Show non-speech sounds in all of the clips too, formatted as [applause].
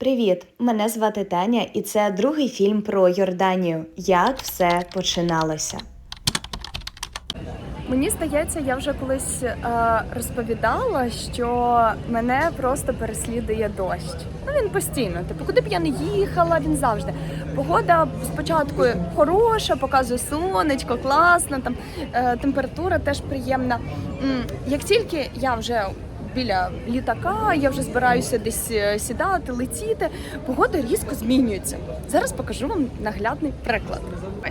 Привіт! Мене звати Таня, і це другий фільм про Йорданію. Як все починалося. Мені здається, я вже колись е, розповідала, що мене просто переслідує дощ. Ну він постійно. Типу, куди б я не їхала, він завжди. Погода спочатку хороша, показує сонечко, класно, там е, температура теж приємна. Як тільки я вже біля літака, я вже збираюся десь е, сідати, летіти, погода різко змінюється. Зараз покажу вам наглядний приклад.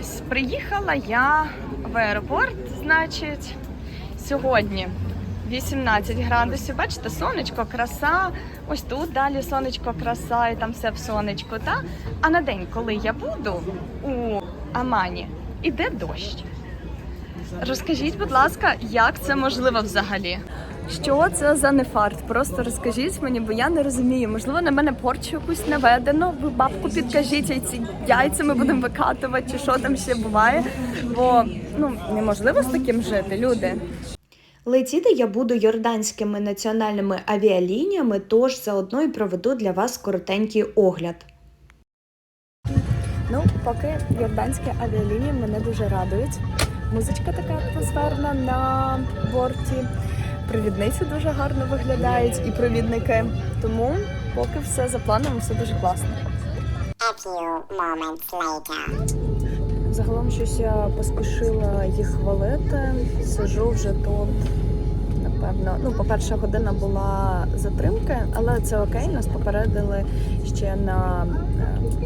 Ось приїхала я в аеропорт, значить, сьогодні 18 градусів. Бачите, сонечко, краса. Ось тут далі сонечко, краса, і там все в сонечку. Та? А на день, коли я буду у Амані, іде дощ. Розкажіть, будь ласка, як це можливо взагалі? Що це за нефарт? Просто розкажіть мені, бо я не розумію. Можливо, на мене порчу якусь наведено. Ви бабку підкажіть, і ці яйця ми будемо викатувати, чи що там ще буває. Бо ну неможливо з таким жити, люди. Летіти я буду йорданськими національними авіалініями, тож заодно і проведу для вас коротенький огляд. Ну, поки йорданські авіалінії мене дуже радують. Музичка така атмосферна на борті. Провідниці дуже гарно виглядають і провідники. Тому поки все за планом, все дуже класно. A few moments later. Загалом щось я поспішила їх хвалити. Сижу вже тут. Напевно, ну, по-перше, година була затримки, але це окей. Нас попередили ще на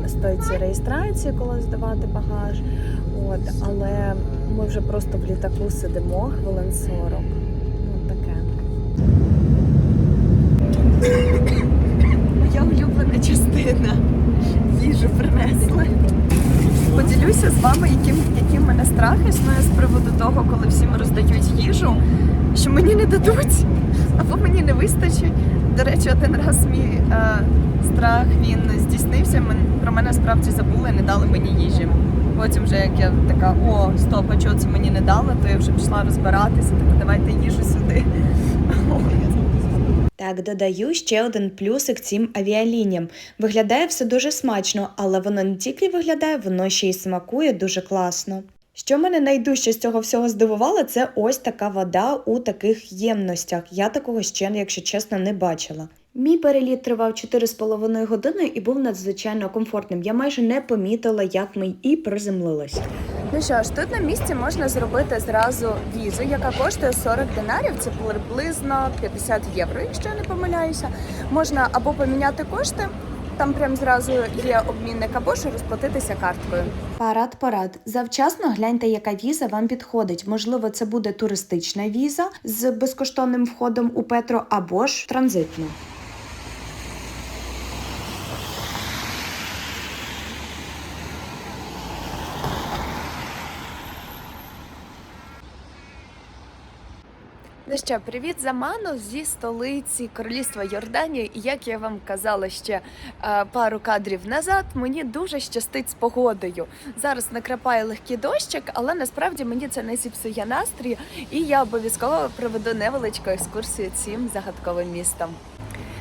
е, стойці реєстрації, коли здавати багаж. От, але ми вже просто в літаку сидимо хвилин 40. Ну, таке. Моя улюблена частина. Їжу принесли. Поділюся з вами, яким, який в мене страх існує з приводу того, коли всім роздають їжу, що мені не дадуть, або мені не вистачить. До речі, один раз мій е, страх він здійснився. Мен, про мене справді забули, не дали мені їжі. Потім, вже як я така, о, стоп, а чого це мені не дали, то я вже пішла розбиратися, типу, давайте їжу сюди. Так, додаю ще один плюсик цим авіалініям. Виглядає все дуже смачно, але воно не тільки виглядає, воно ще й смакує дуже класно. Що мене найдужче з цього всього здивувало, це ось така вода у таких ємностях. Я такого ще, якщо чесно, не бачила. Мій переліт тривав 4,5 години і був надзвичайно комфортним. Я майже не помітила, як ми і приземлилися. Ну що ж, тут на місці можна зробити зразу візу, яка коштує 40 динарів, це приблизно 50 євро, якщо я не помиляюся. Можна або поміняти кошти, там прям зразу є обмінник, або ж розплатитися карткою. Парад, парад. Завчасно гляньте, яка віза вам підходить. Можливо, це буде туристична віза з безкоштовним входом у Петро або ж транзитна. Ну що, привіт з Аману зі столиці Королівства Йорданії. І як я вам казала ще е, пару кадрів назад, мені дуже щастить з погодою. Зараз накрапає легкий дощик, але насправді мені це не зіпсує настрій, і я обов'язково проведу невеличку екскурсію цим загадковим містом.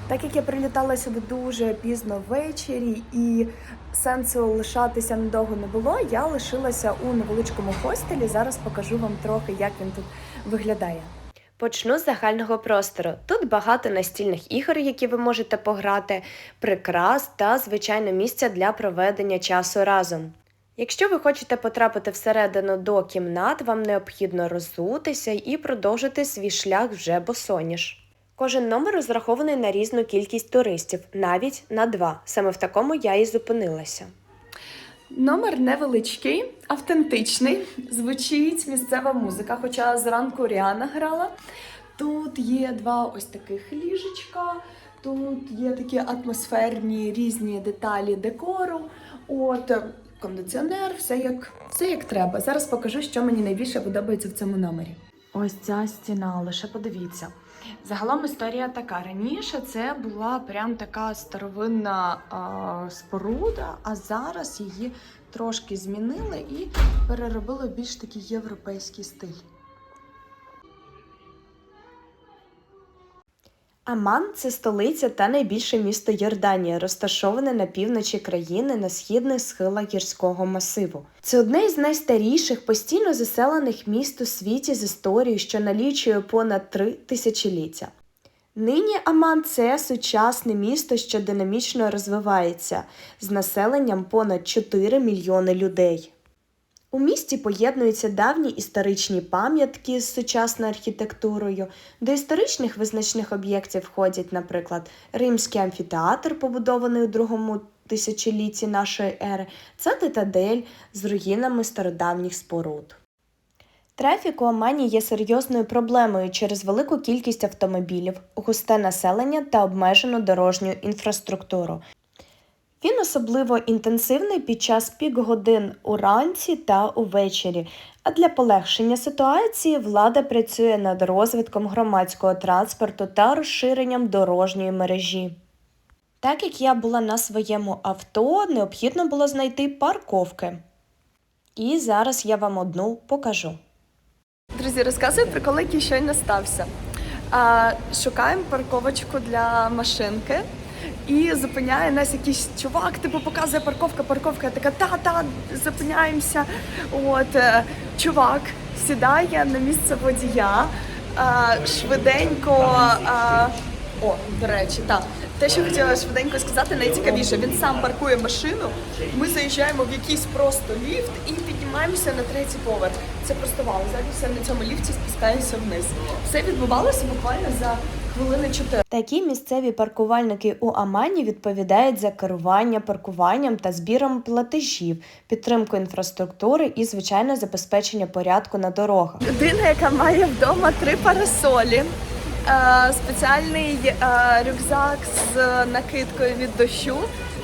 Так як я прилітала сюди дуже пізно ввечері і сенсу лишатися надовго не було, я лишилася у невеличкому хостелі. Зараз покажу вам трохи, як він тут виглядає. Почну з загального простору. Тут багато настільних ігор, які ви можете пограти, прикрас та, звичайно, місця для проведення часу разом. Якщо ви хочете потрапити всередину до кімнат, вам необхідно роззутися і продовжити свій шлях вже босоніж. Кожен номер розрахований на різну кількість туристів, навіть на два. Саме в такому я і зупинилася. Номер невеличкий, автентичний. Звучить місцева музика, хоча зранку Ріана грала. Тут є два ось таких ліжечка, тут є такі атмосферні різні деталі декору. От кондиціонер, все як, все як треба. Зараз покажу, що мені найбільше подобається в цьому номері. Ось ця стіна, лише подивіться. Загалом історія така. Раніше це була прям така старовинна а, споруда, а зараз її трошки змінили і переробили більш такий європейський стиль. Аман це столиця та найбільше місто Йорданії, розташоване на півночі країни на східних схилах гірського масиву. Це одне із найстаріших постійно заселених міст у світі з історією, що налічує понад три тисячоліття. Нині Аман це сучасне місто, що динамічно розвивається з населенням понад 4 мільйони людей. У місті поєднуються давні історичні пам'ятки з сучасною архітектурою. До історичних визначних об'єктів входять, наприклад, Римський амфітеатр, побудований у другому тисячолітті нашої ери, це цитадель з руїнами стародавніх споруд. Трафік у Омані є серйозною проблемою через велику кількість автомобілів, густе населення та обмежену дорожню інфраструктуру. Він особливо інтенсивний під час пік годин уранці та увечері. А для полегшення ситуації влада працює над розвитком громадського транспорту та розширенням дорожньої мережі. Так як я була на своєму авто, необхідно було знайти парковки. І зараз я вам одну покажу. Друзі, розказую прикол, який щойно стався. Шукаємо парковочку для машинки. І зупиняє нас якийсь чувак, типу показує парковка, парковка. Я така та-та, зупиняємося. От е, чувак сідає на місце водія, швиденько. О, до речі, так. Те, що хотіла швиденько сказати, найцікавіше. Він сам паркує машину. Ми заїжджаємо в якийсь просто ліфт і піднімаємося на третій поверх. Це просто вау. Зараз все на цьому ліфті спускаємося вниз. Все відбувалося буквально за хвилини чотири. Такі місцеві паркувальники у Амані відповідають за керування паркуванням та збіром платежів, підтримку інфраструктури і, звичайно, забезпечення порядку на дорогах. Людина, яка має вдома три парасолі, е, спеціальний е, рюкзак з накидкою від дощу.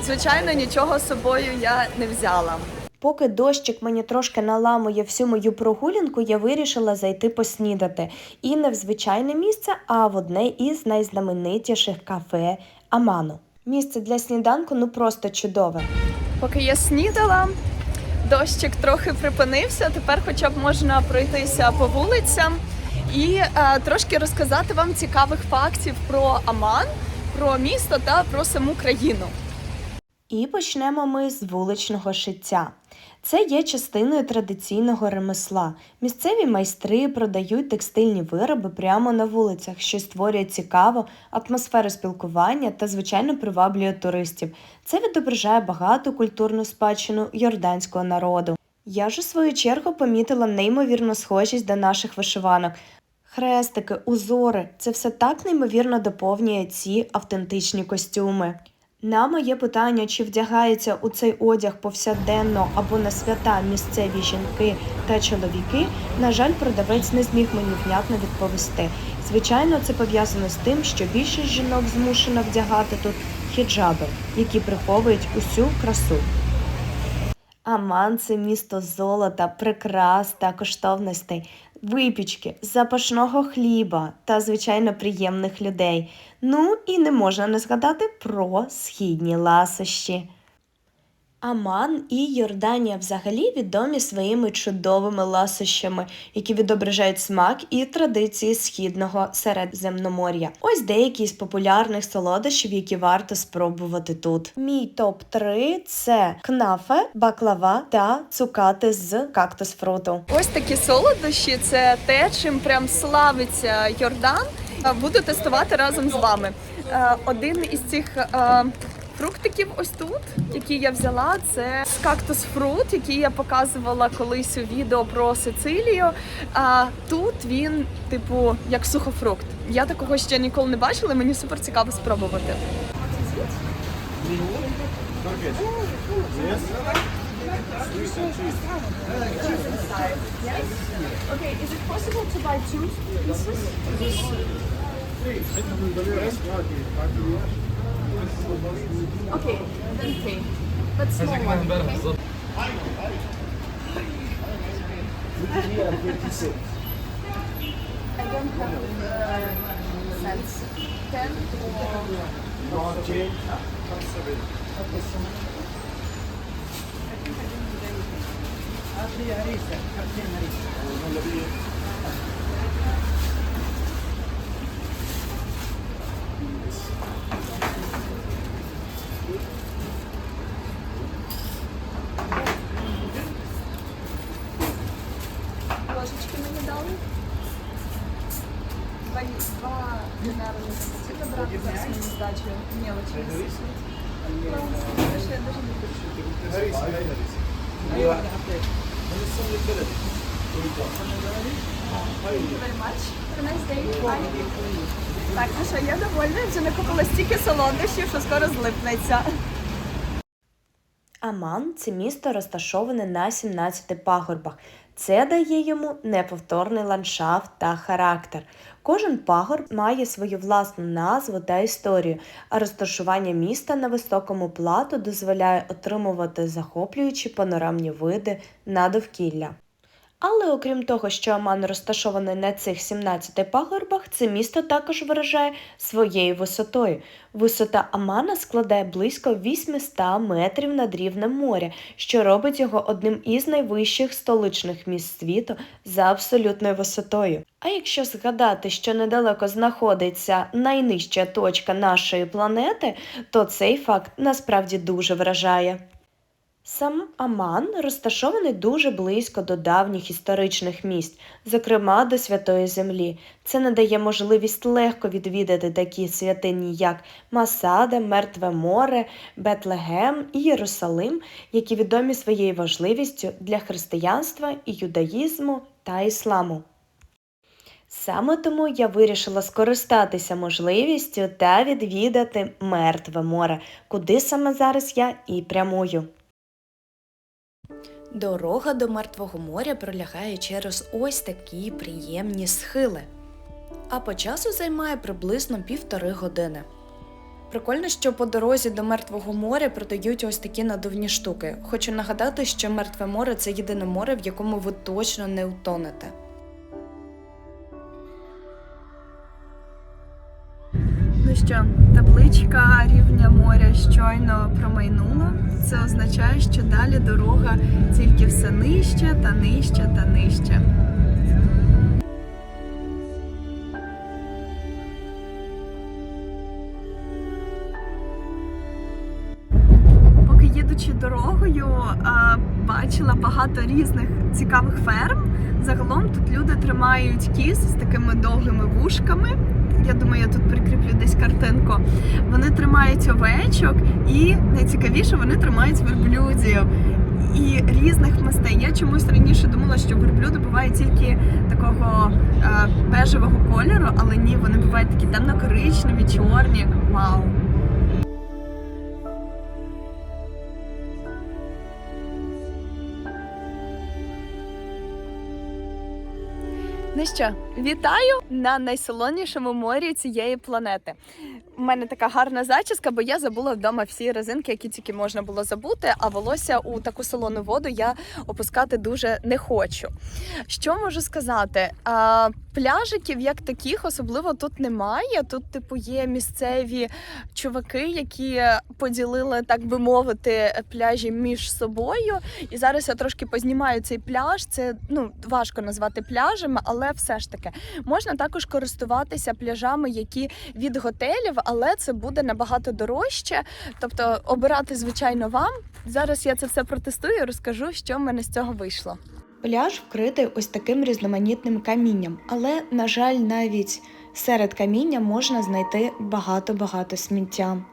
Звичайно, нічого з собою я не взяла. Поки дощик мені трошки наламує всю мою прогулянку, я вирішила зайти поснідати. І не в звичайне місце, а в одне із найзнаменитіших кафе Аману. Місце для сніданку ну просто чудове. Поки я снідала, дощик трохи припинився. Тепер, хоча б можна пройтися по вулицям і е, трошки розказати вам цікавих фактів про Аман, про місто та про саму країну. І почнемо ми з вуличного шиття. Це є частиною традиційного ремесла. Місцеві майстри продають текстильні вироби прямо на вулицях, що створює цікаву атмосферу спілкування та, звичайно, приваблює туристів. Це відображає багату культурну спадщину йорданського народу. Я ж у свою чергу помітила неймовірну схожість до наших вишиванок. Хрестики, узори це все так неймовірно доповнює ці автентичні костюми. На моє питання, чи вдягаються у цей одяг повсякденно або на свята місцеві жінки та чоловіки, на жаль, продавець не зміг мені внятно відповісти. Звичайно, це пов'язано з тим, що більшість жінок змушено вдягати тут хіджаби, які приховують усю красу. Аман це місто золота, прикрас та коштовностей, випічки, запашного хліба та, звичайно, приємних людей. Ну і не можна не згадати про східні ласощі. Аман і Йорданія взагалі відомі своїми чудовими ласощами, які відображають смак і традиції східного Середземномор'я. Ось деякі з популярних солодощів, які варто спробувати тут. Мій топ 3 це кнафе, баклава та цукати з кактус-фруту. Ось такі солодощі це те, чим прям славиться Йордан. Буду тестувати разом з вами. Е, Один із цих е, фруктиків ось тут, які я взяла, це кактус фрут, який я показувала колись у відео про Сицилію. А тут він, типу, як сухофрукт. Я такого ще ніколи не бачила, мені супер цікаво спробувати. Okay, is it possible to buy two pieces? اوكي بنتين but small one okay I don't have uh, cents. Ten or no change. Okay, so much. I think I didn't do anything. أبي عريسة، أبي عريسة. Два, два динарні запасибо, брати зараз мені здачу. Я a nice day. Bye. Так, ну що, я довольна, вже накупила стільки солодощів, що скоро злипнеться. Аман це місто розташоване на 17 пагорбах. Це дає йому неповторний ландшафт та характер. Кожен пагорб має свою власну назву та історію, а розташування міста на високому плато дозволяє отримувати захоплюючі панорамні види на довкілля. Але окрім того, що Аман розташований на цих 17 пагорбах, це місто також виражає своєю висотою. Висота Амана складає близько 800 метрів над рівнем моря, що робить його одним із найвищих столичних міст світу за абсолютною висотою. А якщо згадати, що недалеко знаходиться найнижча точка нашої планети, то цей факт насправді дуже вражає. Сам Аман розташований дуже близько до давніх історичних місць, зокрема до Святої Землі. Це надає можливість легко відвідати такі святині, як Масада, Мертве море, Бетлегем і Єрусалим, які відомі своєю важливістю для християнства і юдаїзму та ісламу. Саме тому я вирішила скористатися можливістю та відвідати Мертве море, куди саме зараз я і прямую. Дорога до Мертвого моря пролягає через ось такі приємні схили, а по часу займає приблизно півтори години. Прикольно, що по дорозі до Мертвого моря продають ось такі надувні штуки. Хочу нагадати, що Мертве море це єдине море, в якому ви точно не утонете. Ну що, табличка рівня моря щойно промайнула. Це означає, що далі дорога тільки все нижче та нижче та нижче. Поки їдучи дорогою, бачила багато різних цікавих ферм. Загалом тут люди тримають кіз з такими довгими вушками. Я думаю, я тут прикріплю десь картинку. Вони тримають овечок і найцікавіше, вони тримають верблюдів. І різних мастей. Я чомусь раніше думала, що верблюди бувають тільки такого е, бежевого кольору, але ні, вони бувають такі темно-коричневі, чорні. Вау! Ну що, вітаю на найсолонішому морі цієї планети. У мене така гарна зачіска, бо я забула вдома всі резинки, які тільки можна було забути. А волосся у таку солону воду я опускати дуже не хочу. Що можу сказати? Пляжиків як таких особливо тут немає. Тут, типу, є місцеві чуваки, які поділили, так би мовити, пляжі між собою. І зараз я трошки познімаю цей пляж. Це ну важко назвати пляжами, але все ж таки можна також користуватися пляжами, які від готелів, але це буде набагато дорожче. Тобто обирати, звичайно, вам. Зараз я це все протестую розкажу, що в мене з цього вийшло. Пляж вкритий ось таким різноманітним камінням, але, на жаль, навіть серед каміння можна знайти багато-багато сміття.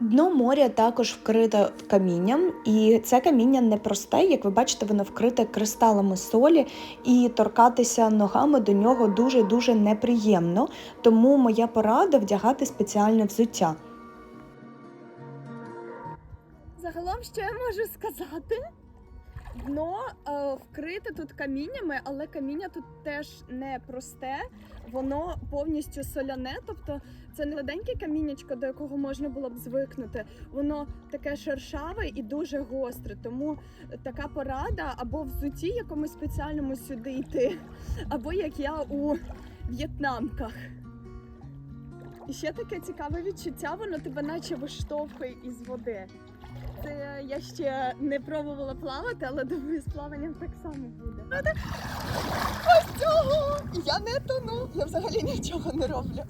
Дно моря також вкрите камінням, і це каміння не просте, як ви бачите, воно вкрите кристалами солі, і торкатися ногами до нього дуже-дуже неприємно. Тому моя порада вдягати спеціальне взуття. Загалом, що я можу сказати? Дно е, вкрите тут каміннями, але каміння тут теж не просте, воно повністю соляне, тобто це не гладеньке каміннячко, до якого можна було б звикнути. Воно таке шершаве і дуже гостре. Тому така порада або в взуті якомусь спеціальному сюди йти, або як я у в'єтнамках. І ще таке цікаве відчуття, воно тебе наче виштовхує із води. Це я ще не пробувала плавати, але думаю, з плаванням так само буде. Ось цього! Я не тону, я взагалі нічого не роблю.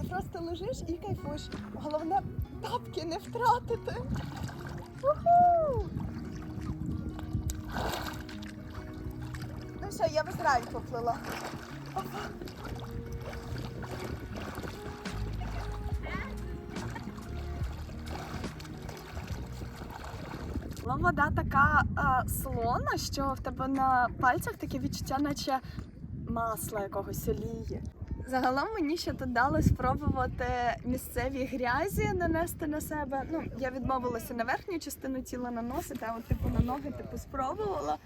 Ти просто лежиш і кайфуєш. Головне тапки не втратити. Уху! Ну все, я в Ізраїль поплила. Була вода така е, солона, що в тебе на пальцях таке відчуття, наче масла якогось олії. Загалом мені ще тут спробувати місцеві грязі нанести на себе. Ну, я відмовилася на верхню частину тіла наносити, а от типу на ноги типу спробувала.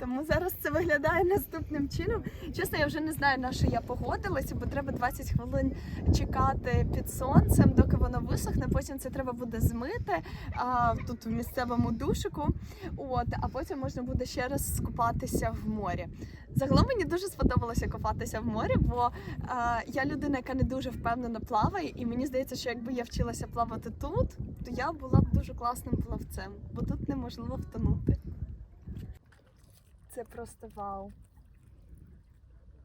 Тому зараз це виглядає наступним чином. Чесно, я вже не знаю, на що я погодилася, бо треба 20 хвилин чекати під сонцем, доки воно висохне. Потім це треба буде змити а, тут в місцевому душику. От, а потім можна буде ще раз скупатися в морі. Загалом мені дуже сподобалося купатися в морі, бо а, я людина, яка не дуже впевнено плаває, і мені здається, що якби я вчилася плавати тут, то я була б дуже класним плавцем, бо тут неможливо втонути. Це просто вау.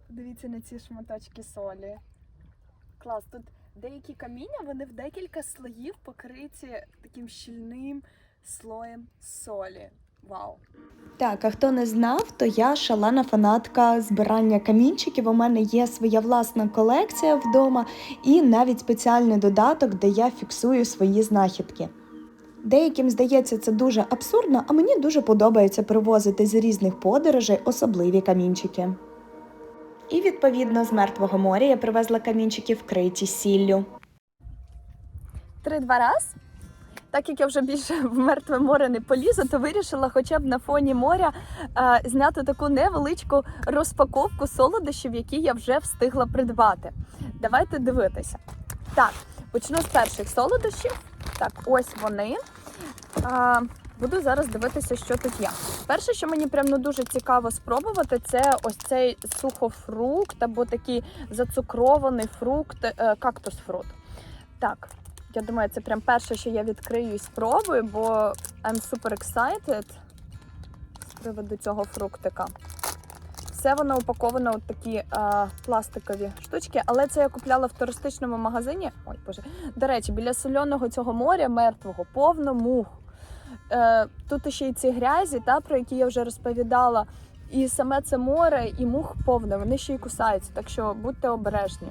Дивіться на ці шматочки солі. Клас, тут деякі каміння, вони в декілька слоїв покриті таким щільним слоєм солі. Вау! Так, а хто не знав, то я шалена фанатка збирання камінчиків. У мене є своя власна колекція вдома і навіть спеціальний додаток, де я фіксую свої знахідки. Деяким здається це дуже абсурдно, а мені дуже подобається привозити з різних подорожей особливі камінчики. І відповідно з мертвого моря я привезла камінчики вкриті сіллю. Три-два раз. Так як я вже більше в мертве море не полізу, то вирішила хоча б на фоні моря е, зняти таку невеличку розпаковку солодощів, які я вже встигла придбати. Давайте дивитися. Так, почну з перших солодощів. Так, ось вони. Е, буду зараз дивитися, що тут є. Перше, що мені прям ну, дуже цікаво спробувати, це ось цей сухофрукт або такий зацукрований фрукт, е, кактус-фрут. Так, я думаю, це прям перше, що я відкрию і спробую, бо I'm super excited з приводу цього фруктика. Все воно упаковано в такі е, пластикові штучки, але це я купляла в туристичному магазині. Ой, боже. До речі, біля соляного цього моря мертвого повно мух. Е, тут ще й ці грязі, та, про які я вже розповідала. І саме це море, і мух повне, вони ще й кусаються, так що будьте обережні.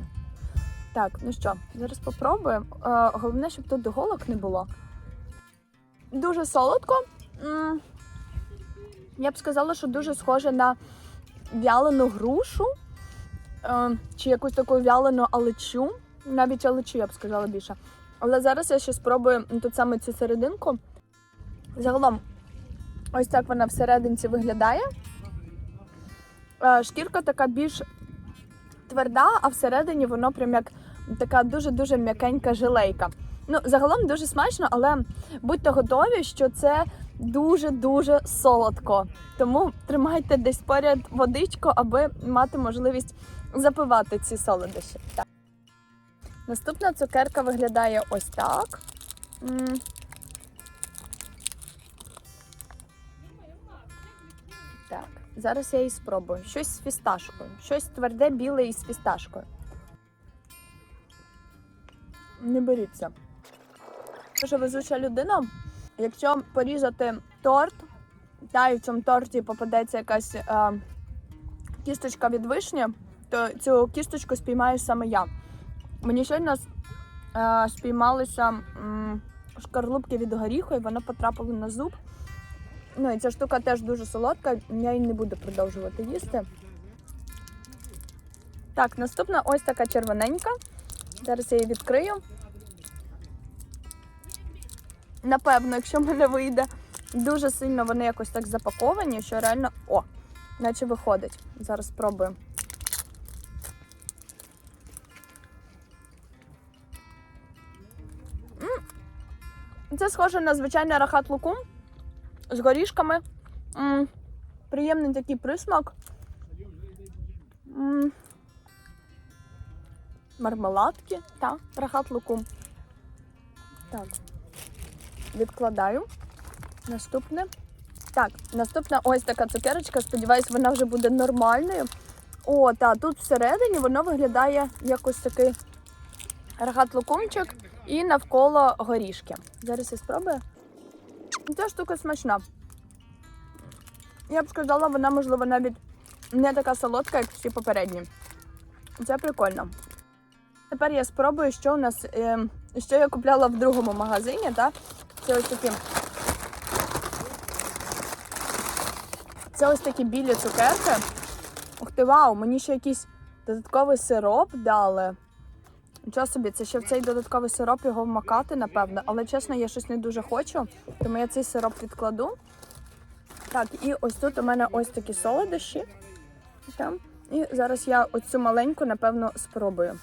Так, ну що, зараз попробуємо. Е, головне, щоб тут голок не було. Дуже солодко. М, Я б сказала, що дуже схоже на вялену грушу е, чи якусь таку вялену алечу. Навіть алечу, я б сказала більше. Але зараз я ще спробую тут саме цю серединку. Загалом, ось так вона всерединці виглядає. Е, Шкірка така більш тверда, а всередині воно прям як така дуже-дуже м'якенька жилейка. Ну, загалом дуже смачно, але будьте готові, що це дуже-дуже солодко. Тому тримайте десь поряд водичку, аби мати можливість запивати ці солодощі. Так. Наступна цукерка виглядає ось так. Так, зараз я її спробую. Щось з фісташкою. Щось тверде, біле із фісташкою. Не беріться. Дуже везуча людина. Якщо порізати торт, та і в цьому торті попадеться якась е, кісточка від вишні, то цю кісточку спіймаю саме я. Мені щойно е, спіймалися м, шкарлупки від горіху, і воно потрапило на зуб. Ну і ця штука теж дуже солодка, я її не буду продовжувати їсти. Так, наступна ось така червоненька. Зараз я її відкрию. Напевно, якщо в мене вийде, дуже сильно вони якось так запаковані, що реально. О, наче виходить. Зараз спробую. Це схоже на звичайний рахат лукум з горішками. М, Приємний такий присмак. М, Мармеладки та рахат лукум. Так. Відкладаю. Наступне. Так, наступна ось така цукерочка. Сподіваюсь, вона вже буде нормальною. О, та тут всередині воно виглядає якось такий рахат лукумчик і навколо горішки. Зараз я спробую. Ця штука смачна. Я б сказала, вона, можливо, навіть не така солодка, як всі попередні. Це прикольно. Тепер я спробую, що у нас, е, що я купляла в другому магазині, так? Це ось такі. Це ось такі білі цукерки. Ух ти, вау, мені ще якийсь додатковий сироп дали. Нічого собі, це ще в цей додатковий сироп його вмакати, напевно. Але чесно, я щось не дуже хочу, тому я цей сироп відкладу. Так, і ось тут у мене ось такі солодощі. І зараз я оцю маленьку, напевно, спробую.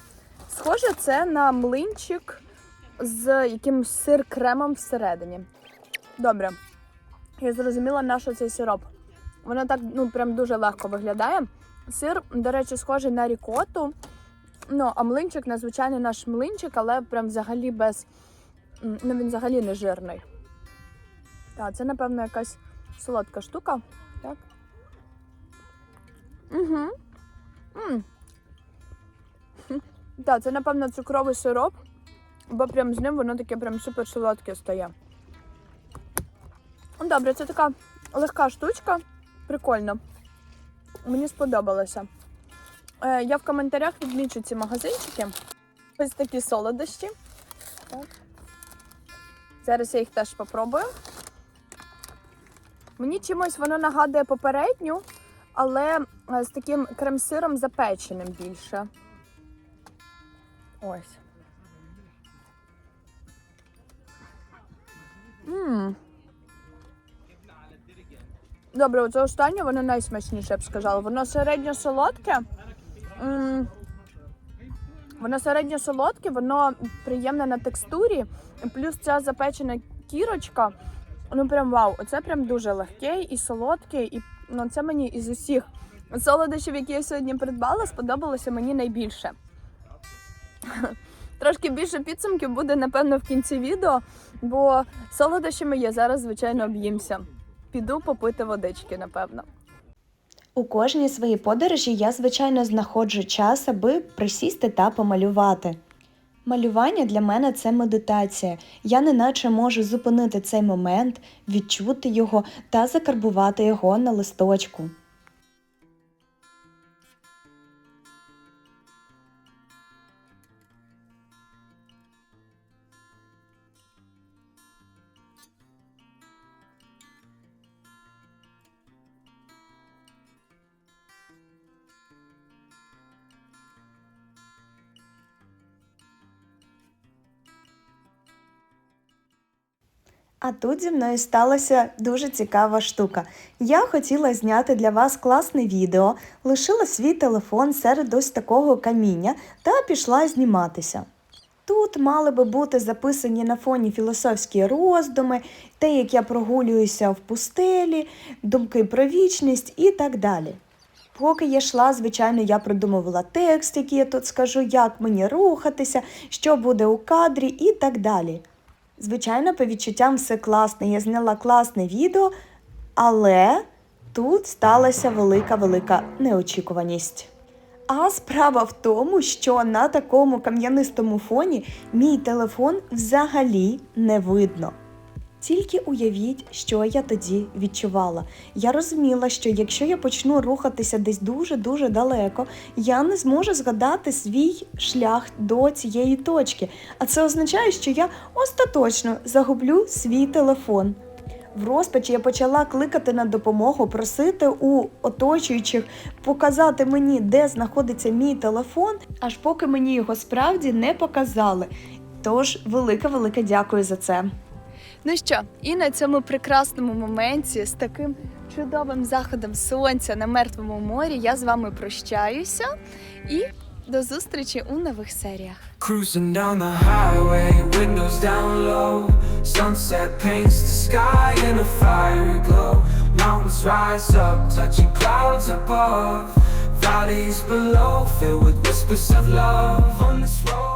Схоже, це на млинчик з якимось сир-кремом всередині. Добре. Я зрозуміла, на що цей сироп. Воно так ну, прям дуже легко виглядає. Сир, до речі, схожий на рікоту. Ну, а млинчик на звичайний наш млинчик, але прям взагалі без. Ну, він взагалі не жирний. Так, це, напевно, якась солодка штука. Так. Угу. М. Хм. Так, це, напевно, цукровий сироп, бо прям з ним воно таке прям супер солодке стає. Ну, Добре, це така легка штучка. Прикольно. Мені сподобалося. Е, я в коментарях відмічу ці магазинчики. Ось такі солодощі. Так. Зараз я їх теж попробую. Мені чимось воно нагадує попередню, але е, з таким крем-сиром запеченим більше. Ось. Мм. Добре, оце останнє, воно найсмачніше, я б сказала. Воно середньо солодке. М, Воно середньо солодке, воно приємне на текстурі. Плюс ця запечена кірочка. Ну прям вау, оце прям дуже легке і солодке. І ну, це мені із усіх солодощів, які я сьогодні придбала, сподобалося мені найбільше. [laughs] Трошки більше підсумків буде, напевно, в кінці відео, бо солодощами я зараз, звичайно, об'їмся. Піду попити водички, напевно. У кожній своїй подорожі я, звичайно, знаходжу час, аби присісти та помалювати. Малювання для мене це медитація. Я неначе можу зупинити цей момент, відчути його та закарбувати його на листочку. А тут зі мною сталася дуже цікава штука. Я хотіла зняти для вас класне відео, лишила свій телефон серед ось такого каміння та пішла зніматися. Тут мали би бути записані на фоні філософські роздуми, те, як я прогулююся в пустелі, думки про вічність і так далі. Поки я йшла, звичайно, я придумувала текст, який я тут скажу, як мені рухатися, що буде у кадрі і так далі. Звичайно, по відчуттям все класне. Я зняла класне відео, але тут сталася велика-велика неочікуваність. А справа в тому, що на такому кам'янистому фоні мій телефон взагалі не видно. Тільки уявіть, що я тоді відчувала. Я розуміла, що якщо я почну рухатися десь дуже-дуже далеко, я не зможу згадати свій шлях до цієї точки. А це означає, що я остаточно загублю свій телефон. В розпачі я почала кликати на допомогу, просити у оточуючих показати мені, де знаходиться мій телефон, аж поки мені його справді не показали. Тож велике-велике дякую за це. Ну що, і на цьому прекрасному моменті з таким чудовим заходом сонця на мертвому морі я з вами прощаюся і до зустрічі у нових серіях. Cruising down the highway, windows down low. Sunset paints the sky in a fiery glow. Mountains rise up, touching clouds above. Valleys below, filled with whispers of love. On this road.